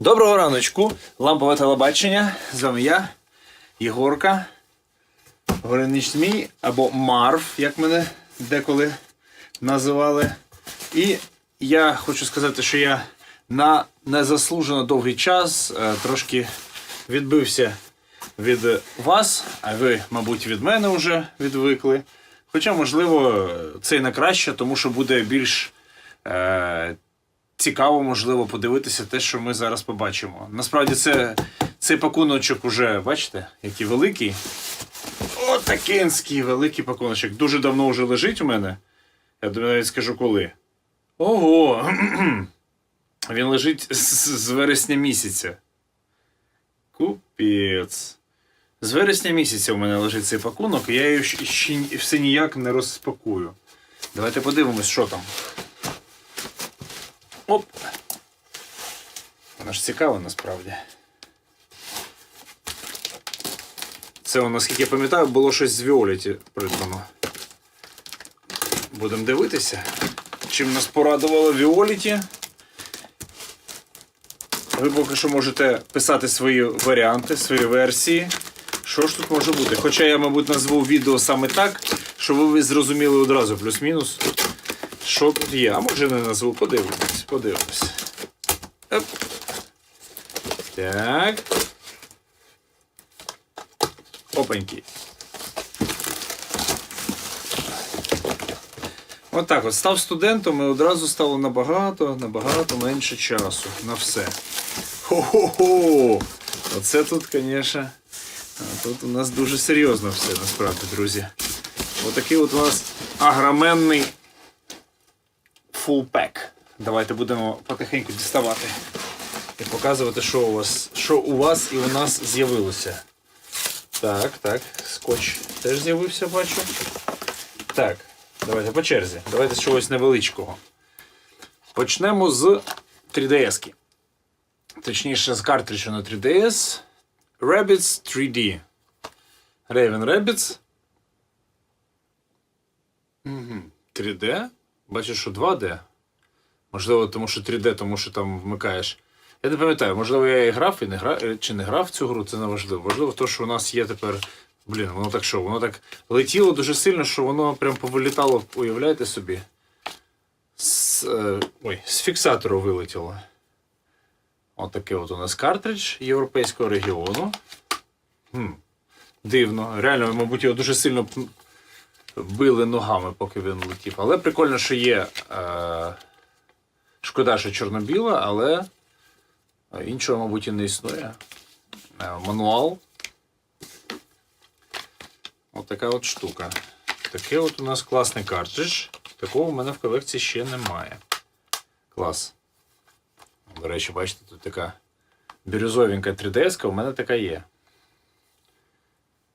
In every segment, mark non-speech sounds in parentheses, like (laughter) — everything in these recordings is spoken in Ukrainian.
Доброго раночку, лампове телебачення. З вами я, Єгорка, Горинич Змій або Марв, як мене деколи називали. І я хочу сказати, що я на незаслужено довгий час е, трошки відбився від вас, а ви, мабуть, від мене вже відвикли. Хоча, можливо, це і на краще, тому що буде більш е, цікаво, можливо, подивитися те, що ми зараз побачимо. Насправді, це, цей пакуночок уже, бачите, який великий. Отакинський великий пакуночок. Дуже давно вже лежить у мене. Я навіть скажу коли. Ого! (clears throat) Він лежить з, з вересня місяця. Купець. З вересня місяця у мене лежить цей пакунок, і я його ще все ніяк не розпакую. Давайте подивимось, що там. Оп. Вона ж цікава насправді. Це, у, наскільки я пам'ятаю, було щось з Віоліті придбано. Будемо дивитися. Чим нас порадувало Віоліті. Ви поки що можете писати свої варіанти, свої версії. Що ж тут може бути? Хоча я, мабуть, назву відео саме так, щоб ви зрозуміли одразу плюс-мінус, що тут є. А може не назву, подивимось, подивимось. Оп. Так. Опаньки. От так от став студентом і одразу стало набагато, набагато менше часу на все. Хо-хо-хо! Оце тут, звісно, тут у нас дуже серйозно все насправді, друзі. Отакий от у нас агроменний pack. Давайте будемо потихеньку діставати і показувати, що у вас, що у вас і у нас з'явилося. Так, так, скотч теж з'явився, бачу. Так, давайте по черзі. Давайте з чогось невеличкого. Почнемо з 3DS. -ки. Точніше, з картриджа на 3DS. Rabbids 3D. Raven Rabbids. 3D. Бачу, що 2D. Можливо, тому що 3D, тому що там вмикаєш. Я не пам'ятаю, можливо, я і грав, і не грав, чи не грав в цю гру, це не важливо. Важливо те, що у нас є тепер. Блін, воно так що, воно так летіло дуже сильно, що воно прям повилітало, уявляєте собі. З, е, ой, з фіксатору вилетіло. Отакий от у нас картридж європейського регіону. Хм, дивно. Реально, мабуть, його дуже сильно били ногами, поки він летів. Але прикольно, що є. Е, шкода, що чорно-біла, але іншого, мабуть, і не існує. Е, мануал. От така от штука. Такий от у нас класний картридж. Такого в мене в колекції ще немає. Клас. До речі, бачите, тут така бірюзовенька 3DS, у мене така є.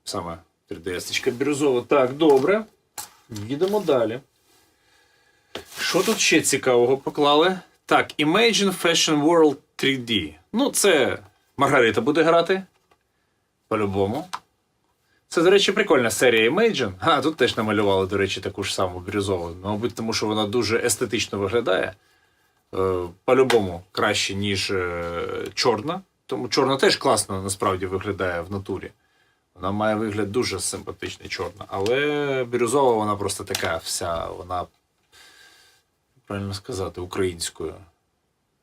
Саме 3DS бірюзова. Так, добре. Їдемо далі. Що тут ще цікавого поклали? Так, Imagine Fashion World 3D. Ну, це Маргарита буде грати. По-любому. Це, до речі, прикольна серія Imagine. А, тут теж намалювали, до речі, таку ж саму бірюзову. Мабуть, тому що вона дуже естетично виглядає. Е, По-любому краще, ніж е, чорна. Тому чорна теж класно насправді виглядає в натурі. Вона має вигляд дуже симпатичний чорна. Але бірюзова вона просто така вся, вона, правильно сказати, українською.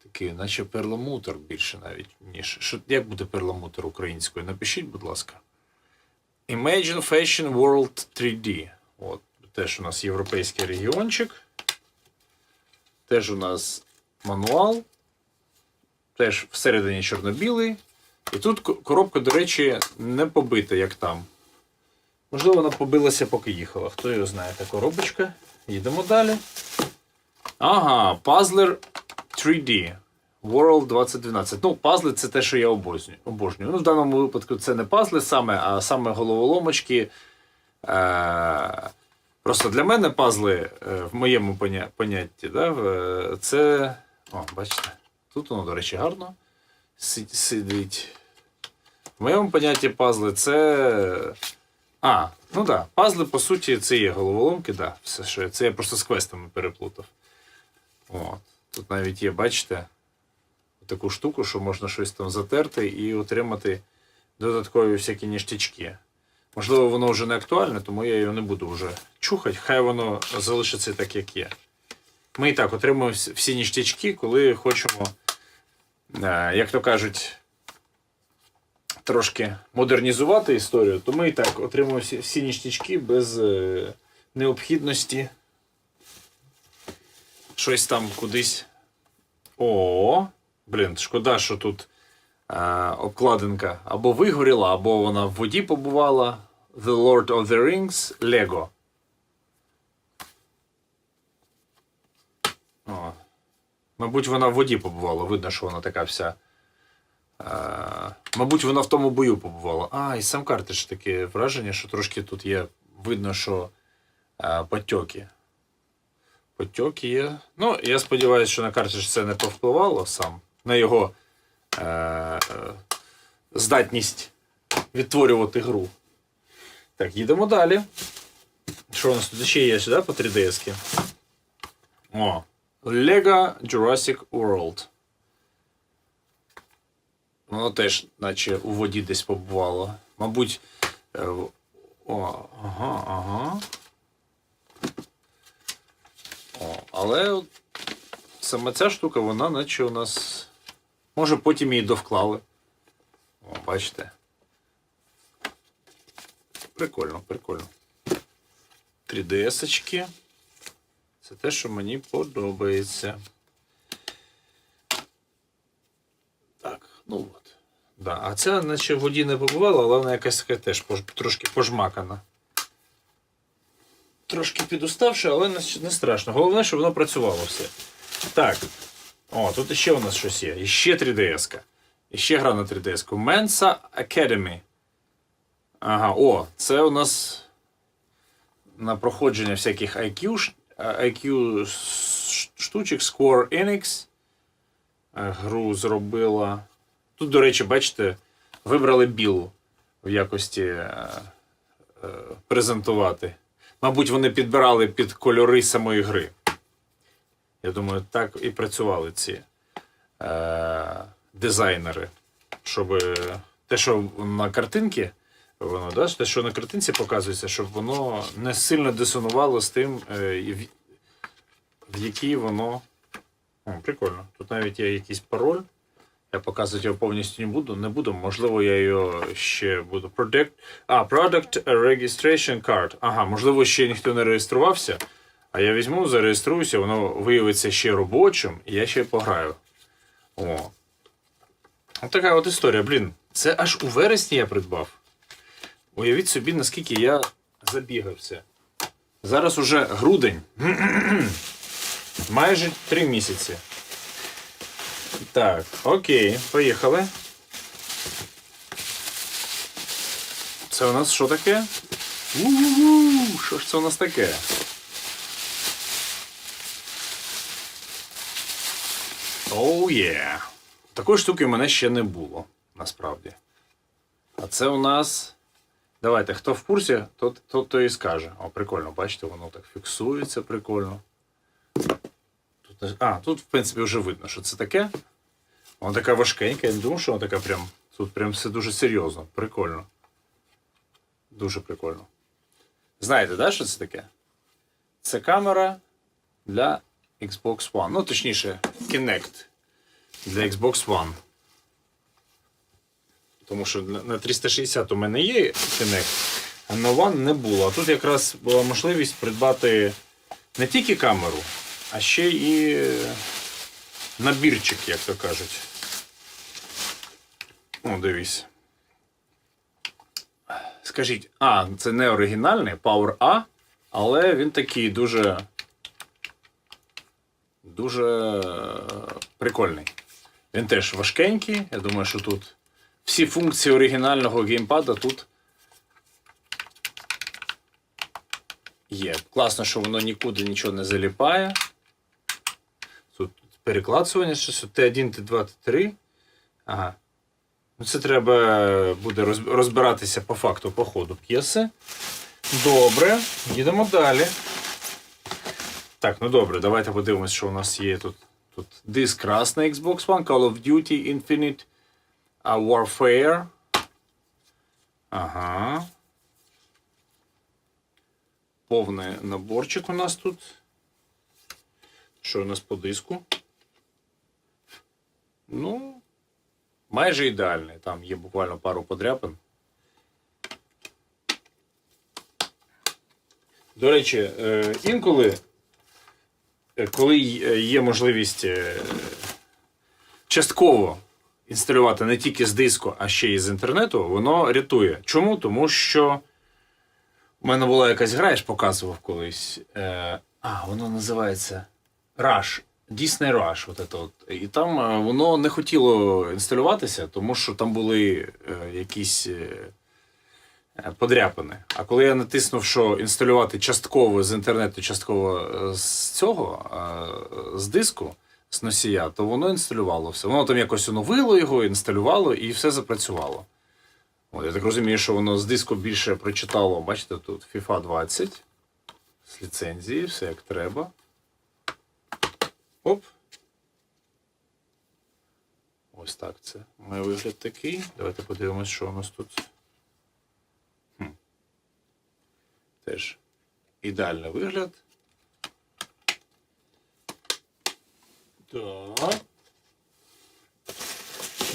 Такий, наче перламутр більше навіть, ніж. Що, як буде перламутр українською? Напишіть, будь ласка. Imagine Fashion World 3D. От, теж у нас європейський регіончик. Теж у нас мануал. Теж всередині чорно-білий. І тут коробка, до речі, не побита, як там. Можливо, вона побилася, поки їхала. Хто його знає, та коробочка. Їдемо далі. Ага, Puzzler 3D. World 2012. Ну, пазли це те, що я обожнюю. обожнюю. Ну, в даному випадку це не пазли саме, а саме головоломочки. Е- Просто для мене пазли е, в моєму поня- понятті, да, це. О, бачите, тут воно, до речі, гарно сидить. В моєму понятті пазли це. А, ну так. Да. Пазли, по суті, це є головоломки, да, це я просто з квестами переплутав. От. Тут навіть є, бачите, таку штуку, що можна щось там затерти і отримати додаткові всякі ніштячки. Можливо, воно вже не актуальне, тому я його не буду вже чухати. Хай воно залишиться так, як є. Ми і так отримуємо всі- ніштячки, коли хочемо, е, як то кажуть, трошки модернізувати історію, то ми і так отримуємо всі, всі ніштячки без е, необхідності щось там кудись. О, блін, шкода, що тут е, обкладинка або вигоріла, або вона в воді побувала. The Lord of the Rings Lego. О. Мабуть, вона в воді побувала. Видно, що вона така вся. Е, мабуть, вона в тому бою побувала. А, і сам картридж таке враження, що трошки тут є. Видно, що е, потьоки. Потьоки є. Ну, я сподіваюся, що на картридж це не повпливало сам. На його е, е, здатність відтворювати гру. Так, їдемо далі. Що у нас тут ще є да, по 3DS? О, Lego Jurassic World. Воно теж, наче у воді десь побувало. Мабуть. е, О, ага, ага. О, але от саме ця штука, вона наче у нас. Може потім її довклали. О, бачите. Прикольно, прикольно. 3DS-очки. Це те, що мені подобається. Так, ну от. Да. А ця наче в воді не побувала, але вона якась така теж трошки пожмакана. Трошки підуставши, але не, страшно. Головне, щоб воно працювало все. Так. О, тут ще у нас щось є. І ще 3DS-ка. І ще гра на 3DS-ку. Mensa Academy. Ага, о, це у нас на проходження всяких IQ, IQ штучок Square Enix. е, Гру зробила. Тут, до речі, бачите, вибрали білу в якості е, е, презентувати. Мабуть, вони підбирали під кольори самої гри. Я думаю, так і працювали ці е, дизайнери. Щоб е, те, що на картинці, воно, да, те, що на картинці показується, щоб воно не сильно дисонувало з тим, е, в, в якій воно. О, прикольно. Тут навіть є якийсь пароль. Я показувати його повністю не буду. Не буду. Можливо, я його ще буду. Product, а, Product Registration Card. Ага, можливо, ще ніхто не реєструвався. А я візьму, зареєструюся, воно виявиться ще робочим, і я ще пограю. О. От така от історія. Блін, це аж у вересні я придбав. Уявіть собі, наскільки я забігався. Зараз уже грудень. (clears throat) Майже три місяці. Так, окей, поїхали. Це у нас що таке? У-у-у, Що ж це у нас таке? Оу є. Такої штуки в мене ще не було, насправді. А це у нас. Давайте, хто в курсі, то, то, то і скаже. О, прикольно, бачите, воно так фіксується прикольно. А, тут, в принципі, вже видно, що це таке. Вона така важкенька, я не думав, що вона така прям. Тут прям все дуже серйозно. Прикольно. Дуже прикольно. Знаєте, да, що це таке? Це камера для Xbox One. Ну, точніше, Kinect для Xbox One. Тому що на 360 у мене є Kinect, а на One не було. А тут якраз була можливість придбати не тільки камеру, а ще і е, набірчик, як то кажуть. О, дивись. Скажіть, а, це не оригінальний Power A, але він такий дуже. Дуже е, прикольний. Він теж важкенький. Я думаю, що тут всі функції оригінального геймпада тут є. Класно, що воно нікуди нічого не заліпає. Тут переклацування, щось Т1, Т2, Т3. Ага. Ну, це треба буде розбиратися по факту по ходу п'єси. Добре, їдемо далі. Так, ну добре, давайте подивимось, що у нас є тут. тут диск раз на Xbox One, Call of Duty Infinite Warfare. Ага. Повний наборчик у нас тут. Що у нас по диску? Ну, майже ідеальний. Там є буквально пару подряпин. До речі, е, інколи, е, коли є можливість е, частково інсталювати не тільки з диску, а ще й з інтернету, воно рятує. Чому? Тому що у мене була якась гра, я ж показував колись. Е, а, воно називається Rush. Disney Rush. От це от. І там е, воно не хотіло інсталюватися, тому що там були е, якісь. Е, подряпини. А коли я натиснув, що інсталювати частково з інтернету, частково з цього, з диску, з носія, то воно інсталювало все. Воно там якось оновило його, інсталювало і все запрацювало. От, я так розумію, що воно з диску більше прочитало, бачите, тут FIFA 20 з ліцензії, все як треба. Оп. Ось так це. Має вигляд такий. Давайте подивимось, що у нас тут. Теж ідеальний вигляд. Так.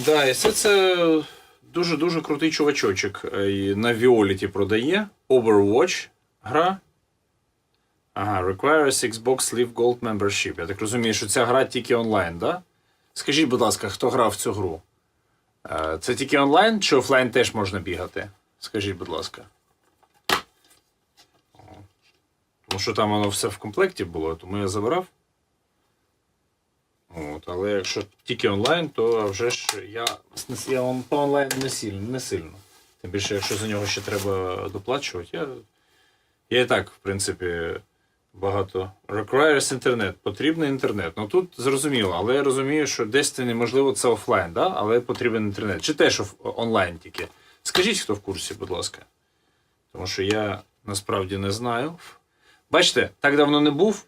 Да, і все це дуже-дуже крутий чувачочок. Е, На Violet продає. Overwatch гра. Ага, requires Xbox Live Gold Membership. Я так розумію, що ця гра тільки онлайн, да? Скажіть, будь ласка, хто грав в цю гру? Е, Це тільки онлайн чи офлайн теж можна бігати? Скажіть, будь ласка. Тому що там воно все в комплекті було, тому я забрав. От, але якщо тільки онлайн, то вже ж я, я вам по онлайну не сильно, не сильно. Тим більше, якщо за нього ще треба доплачувати, я, я і так, в принципі, багато. Requires інтернет, потрібний інтернет. Ну тут зрозуміло, але я розумію, що Destiny, можливо, це офлайн, да? але потрібен інтернет. Чи теж онлайн тільки. Скажіть, хто в курсі, будь ласка. Тому що я насправді не знаю. Бачите, так давно не був,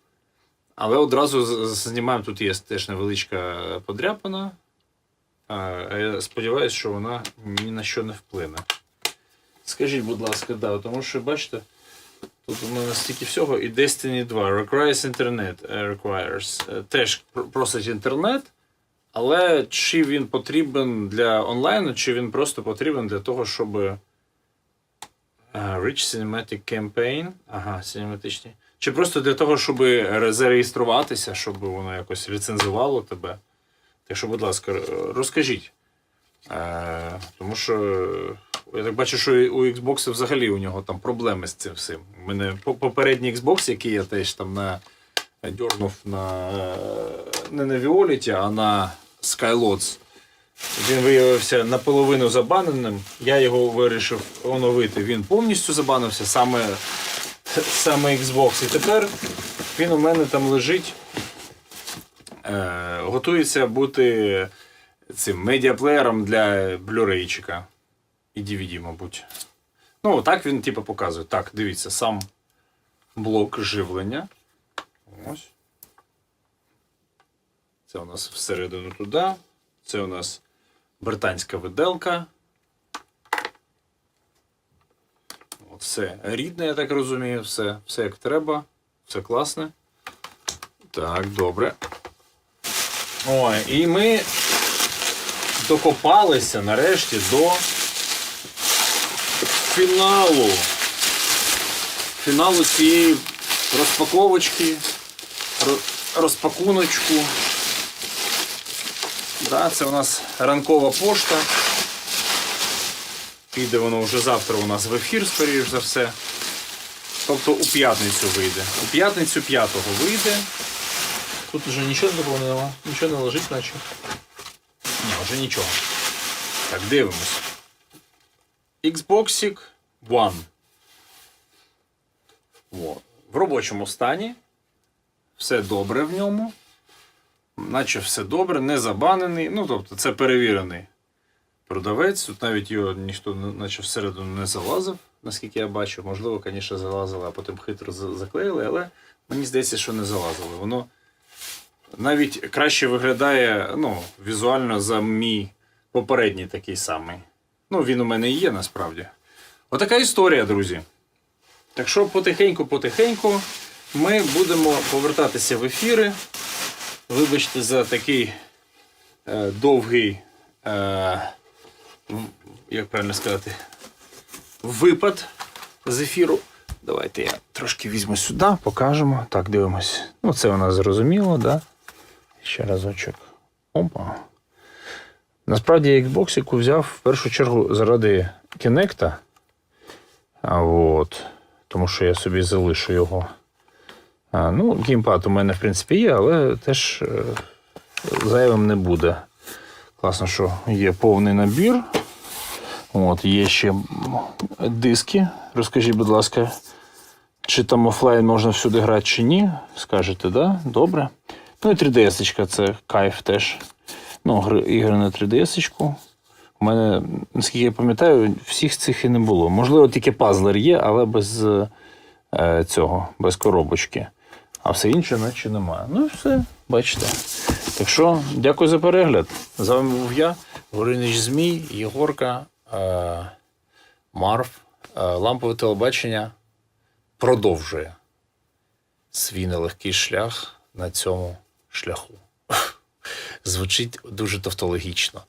але одразу знімаємо. Тут є теж невеличка подряпина. А, я сподіваюся, що вона ні на що не вплине. Скажіть, будь ласка, да, тому що бачите, тут у мене стільки всього, і Destiny 2, Requires Internet, е, Requires, е, теж просить інтернет, але чи він потрібен для онлайну, чи він просто потрібен для того, щоб. е, Rich Cinematic Campaign. Ага, синематичні. Чи просто для того, щоб зареєструватися, щоб воно якось ліцензувало тебе. Так що, будь ласка, розкажіть. Тому що я так бачу, що у Xbox взагалі у нього там проблеми з цим всім. У мене попередній Xbox, який я теж там на дьорнув на е, не на Violet, а на Skylots. Він виявився наполовину забаненим. Я його вирішив оновити. Він повністю забанився, саме, саме Xbox. І тепер він у мене там лежить. Е, готується бути цим медіаплеєром для блюрейчика і DVD, мабуть. Ну, так він типу показує. Так, дивіться, сам блок живлення. Ось. Це у нас всередину туди. Це у нас британська виделка. Все рідне, я так розумію, все, все як треба, все класне. Так, добре. Ой, і ми докопалися нарешті до фіналу. Фіналу цієї розпаковочки, розпакуночку. Да, це у нас ранкова пошта. Піде воно вже завтра у нас в ефір, скоріш за все. Тобто у п'ятницю вийде. У п'ятницю п'ятого вийде. Тут вже нічого не доповнено, нічого не лежить, наче. Ні, вже нічого. Так, дивимось. Xbox One. О, в робочому стані. Все добре в ньому наче все добре, не забанений. Ну, тобто, це перевірений продавець. Тут навіть його ніхто наче всередину не залазив, наскільки я бачу. Можливо, звісно, залазили, а потім хитро заклеїли, але мені здається, що не залазили. Воно навіть краще виглядає ну, візуально за мій попередній такий самий. Ну, він у мене і є насправді. Отака історія, друзі. Так що потихеньку-потихеньку ми будемо повертатися в ефіри. Вибачте за такий е, довгий, е, як правильно сказати, випад з ефіру. Давайте я трошки візьму сюди, покажемо. Так, дивимось. Ну, це у нас зрозуміло, да? Ще разочок. Опа. Насправді я Xbox взяв в першу чергу заради Kinect. От. Тому що я собі залишу його. А, ну, геймпад у мене, в принципі, є, але теж е, зайвим не буде. Класно, що є повний набір. От, є ще диски. Розкажіть, будь ласка, чи там офлайн можна всюди грати, чи ні? Скажете, да? Добре. Ну і 3DS, це кайф теж. Ну, гри, ігри на 3DS. У мене, наскільки я пам'ятаю, всіх цих і не було. Можливо, тільки пазлер є, але без е, цього, без коробочки. А все інше, наче немає. Ну і все, бачите. Так що, дякую за перегляд. З вами був я, Горинич Змій, Єгорка, е, Марв. Е, лампове телебачення продовжує свій нелегкий шлях на цьому шляху. Звучить дуже тавтологічно.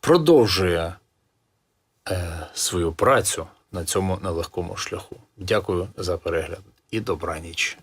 Продовжує е, свою працю на цьому нелегкому шляху. Дякую за перегляд і добраніч.